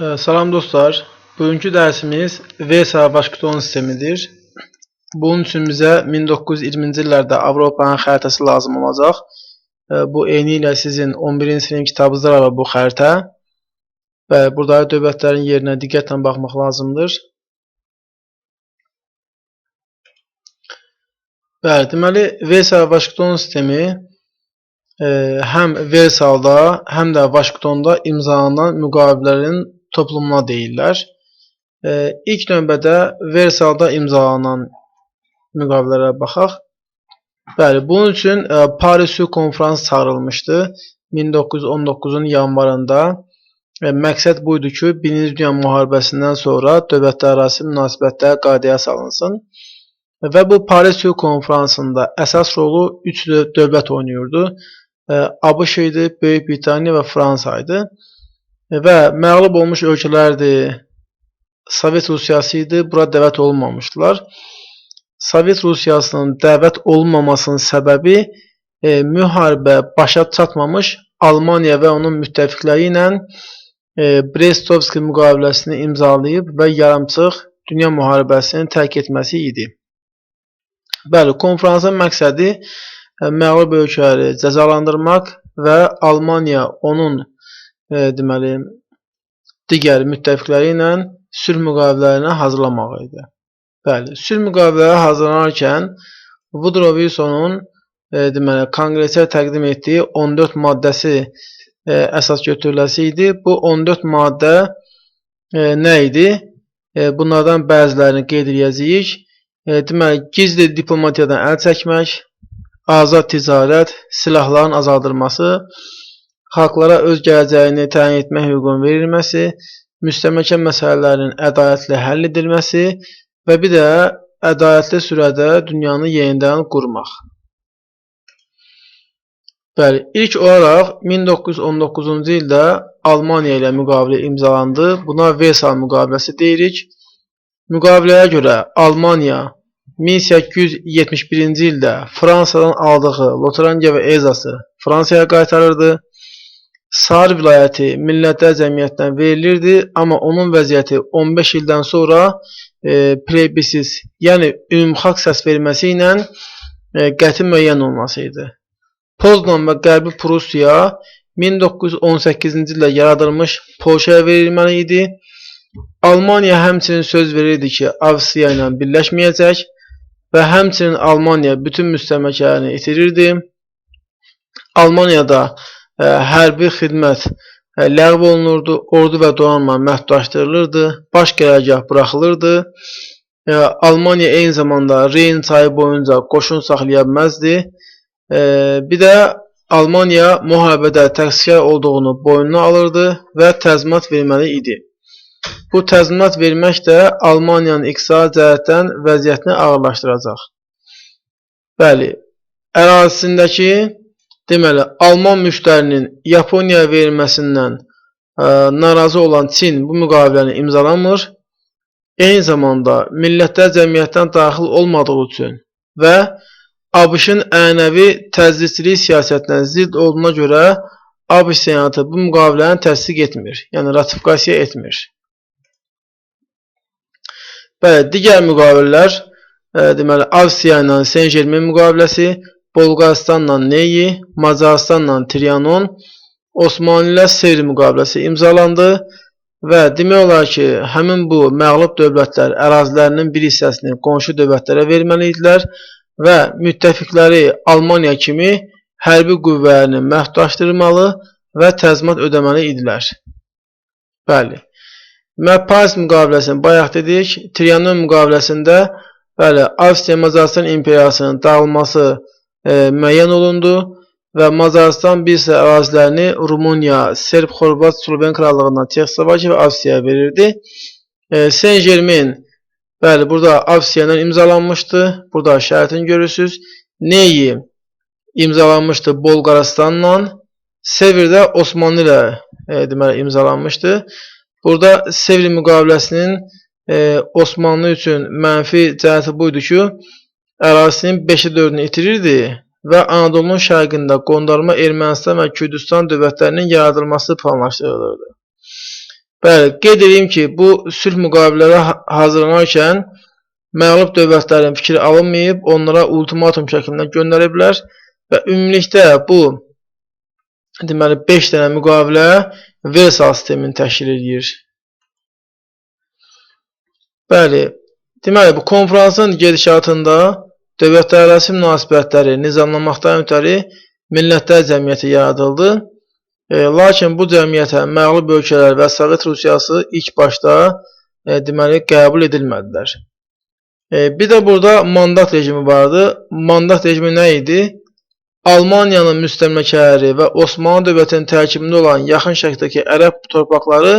Ee, Salam dostlar. Bugünkü dərsimiz VSA Vaşinqton sistemidir. Bunun üçün bizə 1920-ci illərdə Avropanın xəritəsi lazım olacaq. Ee, Bu eyni sizin 11-ci sinif kitabınızda da var bu xəritə. Və burada dövlətlərin yerinə diqqətlə baxmaq lazımdır. Bəli, deməli VSA Vaşinqton sistemi e, həm Versalda, həm də Vaşinqtonda imzalanan müqavilələrin toplumuna deyirlər. E, ilk növbədə Versalda imzalanan müqavilələrə baxaq. Bəli, bunun üçün e, Paris Sülh Konfransı çağırılmışdı 1919-un yanvarında. E, məqsəd buydu ki, Birinci Dünya müharibəsindən sonra dövlətlərarası münasibətlər qaydaya salınsın. Və bu Paris Sülh Konfransında əsas rolu 3 dövlət oynayırdı. E, ABŞ idi, Böyük Britaniya və Fransa idi. E, Və məğlub olmuş ölkələrdir. Sovet Rusiyası idi, bura dəvət olunmamışdılar. Sovet Rusiyasının dəvət olunmamasının səbəbi e, müharibə başa çatmamış Almaniya və onun müttəfiqləri ilə e, Brest-Litovsk müqaviləsini imzalayıb və yarımçıq dünya müharibəsini tərk etməsi idi. Bəli, konfransın məqsədi e, məğlub ölkələri cəzalandırmaq və Almaniya onun deməli digər müttəfiqləri ilə sülh müqavilələrinə hazırlamaq idi. Bəli, sülh müqavilələri hazırlanarkən Woodrow Wilsonun e, deməli konqresə təqdim etdiyi 14 maddəsi e, əsas götürüləsi idi. Bu 14 maddə e, nə idi? E, bunlardan bəzilərini qeyd edəcəyik. E, deməli, gizli diplomatiyadan əl çəkmək, azad ticarət, silahların azaldılması, xalqlara öz gələcəyini təyin etmək hüququnun verilməsi, müstəmləkə məsələlərinin ədalətli həll edilməsi və bir də ədalətli sürədə dünyanı yenidən qurmaq. Bəli, ilk olaraq 1919-cu ildə Almaniya ilə müqavilə imzalandı. Buna Versal müqaviləsi deyirik. Müqaviləyə görə Almaniya 1871-ci ildə Fransadan aldığı Lotaringiya və Elzası Fransaya qaytarırdı. Sar vilayəti millətlər cəmiyyətindən verilirdi, amma onun vəziyyəti 15 ildən sonra e, plebisiz, yəni ümumxalq səs verməsi ilə e, qəti müəyyən olması idi. Poznan və Qərbi Prusiya 1918-ci ildə yaradılmış Polşaya verilməli idi. Almaniya həmçinin söz verirdi ki, Avstriya ilə birləşməyəcək və həmçinin Almaniya bütün müstəmləkələrini itirirdi. Almaniyada hərbi xidmət ləğv olunurdu, ordu və donanma məhdudlaşdırılırdı, baş qərargah buraxılırdı. Almaniya eyni zamanda Reyn çayı boyunca qoşun saxlaya bilməzdi. Bir də Almaniya müharibədə təqsirkar olduğunu boynuna alırdı və təzminat verməli idi. Bu təzminat vermək də Almaniyanın iqtisadi cəhətdən vəziyyətini ağırlaşdıracaq. Bəli, ərazisindəki deməli Alman müştərinin Yaponiyaya verilməsindən ə, narazı olan Çin bu müqaviləni imzalamır. Eyni zamanda millətlər cəmiyyətdən daxil olmadığı üçün və ABŞ-ın ənəvi təcridçilik siyasətinə zidd olduğuna görə ABŞ Senatı bu müqaviləni təsdiq etmir, yəni ratifikasiya etmir. Bəli, digər müqavilələr, e, deməli Avstriya ilə Saint-Germain müqaviləsi, Bolqarıstanla Neyi, Macarıstanla Trianon, Osmanlı ilə Sevr müqaviləsi imzalandı və demək olar ki, həmin bu məğlub dövlətlər ərazilərinin bir hissəsini qonşu dövlətlərə verməli idilər və müttəfiqləri Almaniya kimi hərbi qüvvələrini məhdudlaşdırmalı və təzminat ödəməli idilər. Bəli. Deməli, Paris müqaviləsini bayaq dedik. Trianon müqaviləsində bəli, Avstriya Macaristan imperiyasının dağılması müəyyən olundu və Macaristan bir sıra ərazilərini Rumıniya, Serb, Xorvat, Sloven krallığından Çexoslovakiya və Avstriyaya verirdi. E, Saint-Germain bəli, burada Avstriya ilə imzalanmışdı. Burada şərtini görürsüz. Neyi imzalanmışdı Bolqarıstanla. Sevirdə Osmanlı ilə e, deməli imzalanmışdı. Burada Sevr müqaviləsinin e, Osmanlı üçün mənfi cəhəti buydu ki, ərazisinin 5-ə 4-ünü itirirdi və Anadolunun şərqində qondarma Ermənistan və Kürdistan dövlətlərinin yaradılması planlaşdırılırdı. Bəli, qeyd edeyim ki, bu sülh müqavilələri ha- hazırlanarkən məğlub dövlətlərin fikri alınmayıb, onlara ultimatum şəklində göndəriblər və ümumilikdə bu deməli 5 dənə müqavilə Versal sistemini təşkil edir. Bəli, deməli bu konfransın gedişatında dövlətlərarası münasibətləri nizamlamaqdan ötəri millətlər cəmiyyəti yaradıldı. E, lakin bu cəmiyyətə məğlub ölkələr və Sovet Rusiyası ilk başda e, deməli qəbul edilmədilər. E, bir də burada mandat rejimi vardı. Mandat rejimi nə idi? Almaniyanın müstəmləkələri və Osmanlı dövlətinin tərkibində olan yaxın şərqdəki ərəb torpaqları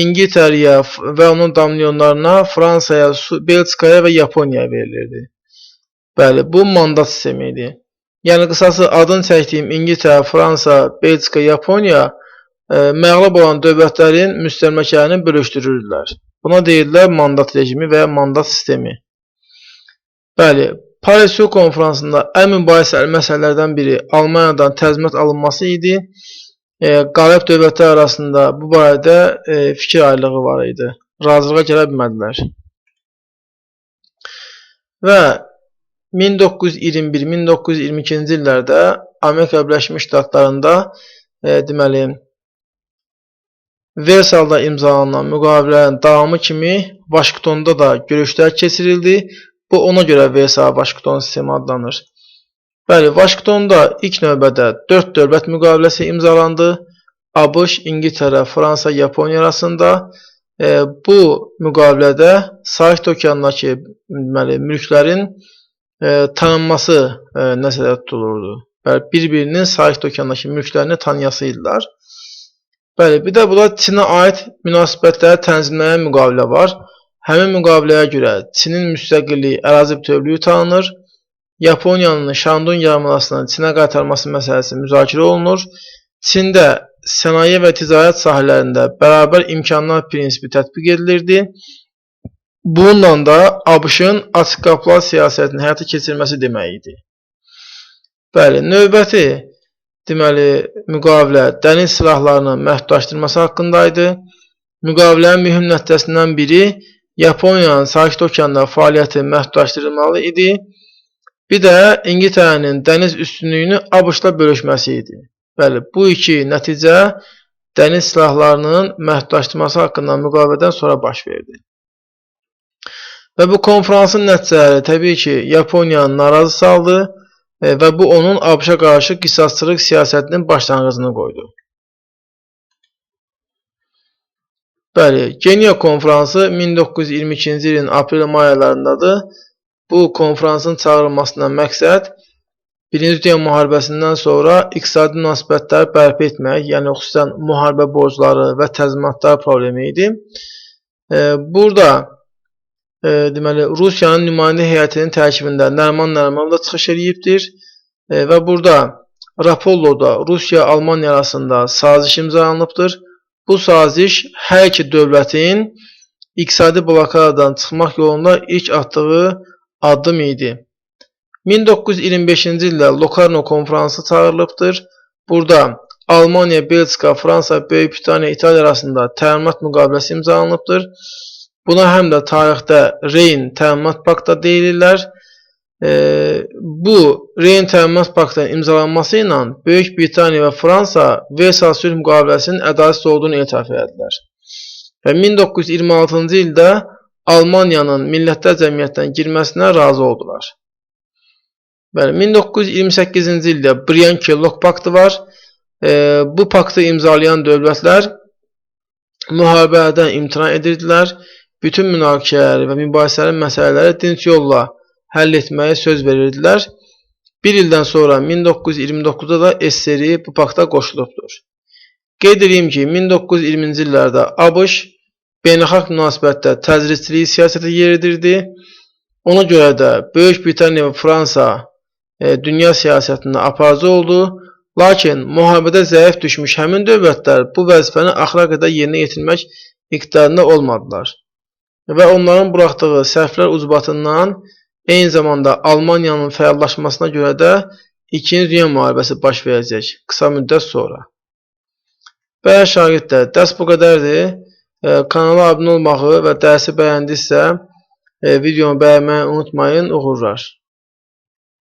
İngiltərəyə və onun dominiyyonlarına, Fransaya, Belçikaya və Yaponiyaya verilirdi. Bəli, bu mandat sistemi idi. Yəni qısası adını çəkdiyim İngiltərə, Fransa, Belçika, Yaponiya e, məğlub olan dövlətlərin müstəmləkələrini bölüşdürürdülər. Buna deyirlər mandat rejimi və mandat sistemi. Bəli, Paris Sülh Konfransında ən mübahisəli məsələlərdən biri Almaniyadan təzminat alınması idi. E, qalib dövlətlər arasında bu barədə e, fikir ayrılığı var idi. Razılığa gələ bilmədilər. Və 1921-1922-ci illərdə Amerika Birləşmiş Ştatlarında e, deməli Versalda imzalanan müqavilələrin davamı kimi Vaşinqtonda da görüşlər keçirildi. Bu ona görə Versal-Vaşinqton sistemi adlanır. Bəli, Vaşinqtonda ilk növbədə 4 dövlət müqaviləsi imzalandı. ABŞ, İngiltərə, Fransa, Yaponiya arasında e, bu müqavilədə Sakit okeandakı deməli mülklərin e, tanınması e, nəzərdə tutulurdu. Bəli, bir-birinin Sakit okeandakı mülklərini tanıyası idilər. Bəli, bir də burada Çinə aid münasibətləri tənzimləyən müqavilə var. Həmin müqaviləyə görə Çinin müstəqilliyi, ərazi bütövlüyü tanınır. Yaponiyanın Şandun yarımadasının Çinə qaytarması məsələsi müzakirə olunur. Çində sənaye və ticarət sahələrində bərabər imkanlar prinsipi tətbiq edilirdi. Bununla da ABŞ-ın açıq qapılar siyasətini həyata keçirməsi demək idi. Bəli, növbəti deməli müqavilə dəniz silahlarının məhdudlaşdırılması haqqında idi. Müqavilənin mühüm nəticəsindən biri Yaponiyanın Sakit Okeanda fəaliyyəti məhdudlaşdırılmalı idi. Bir də İngiltərənin dəniz üstünlüyünü ABŞ-la bölüşməsi idi. Bəli, bu iki nəticə dəniz silahlarının məhdudlaşdırılması haqqında müqavilədən sonra baş verdi. Və bu konfransın nəticələri təbii ki, Yaponiyanı narazı saldı və bu onun ABŞ-a qarşı qisasçılıq siyasətinin başlanğıcını qoydu. Bəli, Genya konfransı 1922-ci ilin aprel-may aylarındadır. Bu konfransın çağırılmasından məqsəd Birinci Dünya müharibəsindən sonra iqtisadi münasibətləri bərpa etmək, yəni xüsusən müharibə borcları və təzminatlar problemi idi. E, burada e, deməli Rusiyanın nümayəndə heyətinin tərkibində Nərman Nərmanov da çıxış eləyibdir e, və burada Rapolloda Rusiya-Almaniya arasında saziş imzalanıbdır. Bu saziş hər iki dövlətin iqtisadi blokadadan çıxmaq yolunda ilk atdığı addım idi. 1925-ci ildə Locarno konfransı çağırılıbdır. Burada Almaniya, Belçika, Fransa, Böyük Britaniya, İtaliya arasında təminat müqaviləsi imzalanıbdır. Buna həm də tarixdə Reyn təminat paktı deyilirlər. E, bu Reyn təminat paktının imzalanması ilə Böyük Britaniya və Fransa Versal sülh müqaviləsinin ədalətli olduğunu etiraf etdilər. Və 1926-cı ildə Almaniyanın millətlər cəmiyyətinə girməsinə razı oldular. Bəli, 1928-ci ildə Briand-Kellogg paktı var. E, bu paktı imzalayan dövlətlər müharibələrdən imtina edirdilər. Bütün münaqişələri və mübahisəli məsələləri dinc yolla həll etməyə söz verirdilər. Bir ildən sonra 1929-da da SSRİ bu pakta qoşulubdur. Qeyd edeyim ki, 1920-ci illərdə ABŞ beynəlxalq münasibətdə təcridçiliyi siyasətə yeridirdi. Ona görə də Böyük Britaniya və Fransa e, dünya siyasətində aparıcı oldu. Lakin müharibədə zəif düşmüş həmin dövlətlər bu vəzifəni axıra qədər yerinə yetirmək iqtidarında olmadılar. Və onların buraxdığı səhvlər ucbatından eyni zamanda Almaniyanın fəallaşmasına görə də 2-ci Dünya müharibəsi baş verəcək qısa müddət sonra. Bəyə şagirdlər, dərs bu qədərdir. E, kanala abunə olmağı və dərsi bəyəndinizsə, e, videomu bəyənməyi unutmayın. Uğurlar.